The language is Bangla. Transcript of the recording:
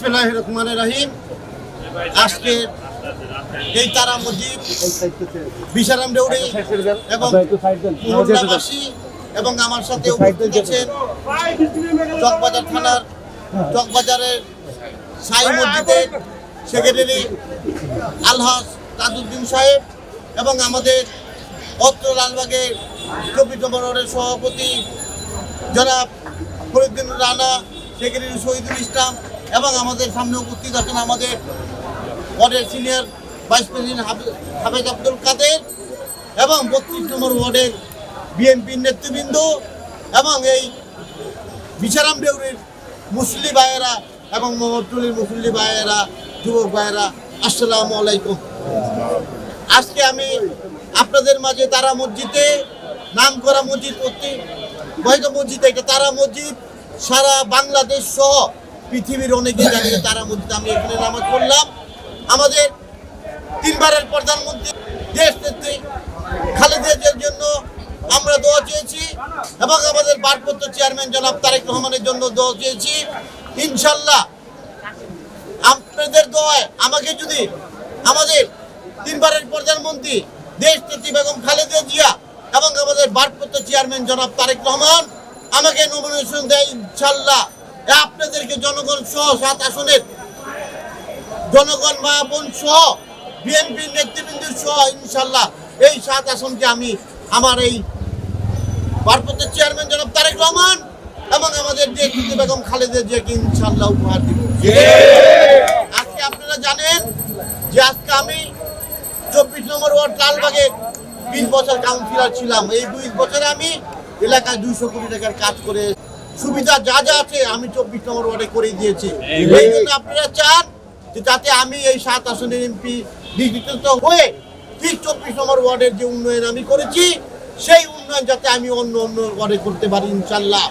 বিসমিল্লাহ রহমান রাহিম। আজকে এই তারা মসজিদ, বিশারাম দেউরি এবং মহল্লাবাসী এবং আমার সাথে উপস্থিত আছেন চকবাজার থানার চকবাজারের সাই মসজিদের সেক্রেটারি আলহাস তাজউদ্দিন সাহেব এবং আমাদের অত্র লালবাগের চব্বিশ নম্বর ওয়ার্ডের সভাপতি জনাব ফরিদ্দিন রানা, সেক্রেটারি শহীদুল ইসলাম এবং আমাদের সামনে উপস্থিত আছেন আমাদের ওয়ার্ডের senior vice president Hafiz- Abdul Kader এবং বত্রিশ নম্বর ওয়ার্ডের বিএনপির নেতৃবৃন্দ এবং এই বিচারাম দেউরির মুসলি ভাইয়েরা এবং মোহাম্মদুলির মুসল্লি ভাইয়েরা, যুবক ভাইয়েরা, আসসালামু আলাইকুম। আজকে আমি আপনাদের মাঝে তারা মসজিদে নাম করা মসজিদ প্রতি মসজিদ, এটা তারা মসজিদ, সারা বাংলাদেশ সহ পৃথিবীর অনেকে জানে তারা মসজিদ আমি এখানে নামাজ পড়লাম। আমাদের তিনবারের প্রধানমন্ত্রী দেশ নেত্রী খালেদা জিয়ার জন্য আমরা দোয়া চেয়েছি এবং আমাদের ভারপ্রাপ্ত চেয়ারম্যান জনাব তারেক রহমানের জন্য দোয়া চেয়েছি। ইনশাল্লাহ আপনাদের দোয়ায় আমাকে যদি আমাদের তিনবারের প্রধানমন্ত্রী দেশ নেত্রী বেগম খালেদা জিয়া এবং আমাদের ভারপ্রাপ্ত চেয়ারম্যান জনাব তারেক রহমান আমাকে নমিনেশন দেয় ইনশাল্লাহ। আপনাদেরকে জনগণ সহ সাত আসনের জনগণ মা বোন সহ বিএনপি নেতৃবৃন্দ সহ ইনশাল্লাহ এই সাত আসনকে আমি আমার এই ভারপ্রাপ্ত চেয়ারম্যান জনাব তারেক রহমান এবং আমাদের যে কিন্তু বেগম খালেদা জিয়াকে ইনশাল্লাহ উপহার দিব। আজকে আপনারা জানেন যে আজকে আমি চব্বিশ নম্বর ওয়ার্ড লালবাগে বিশ বছর কাউন্সিলর ছিলাম। এই দুই বছরে আমি এলাকায় দুইশো কোটি টাকার কাজ করে সুবিধা যা যা আছে আমি চব্বিশ নম্বর ওয়ার্ডে করে দিয়েছি। এই জন্য আপনারা চান যে যাতে আমি এই সাত আসনের এমপি নির্বাচিত হয়ে ঠিক চব্বিশ নম্বর ওয়ার্ডের যে উন্নয়ন আমি করেছি সেই উন্নয়ন যাতে আমি অন্য অন্য ওয়ার্ডে করতে পারি ইনশাল্লাহ।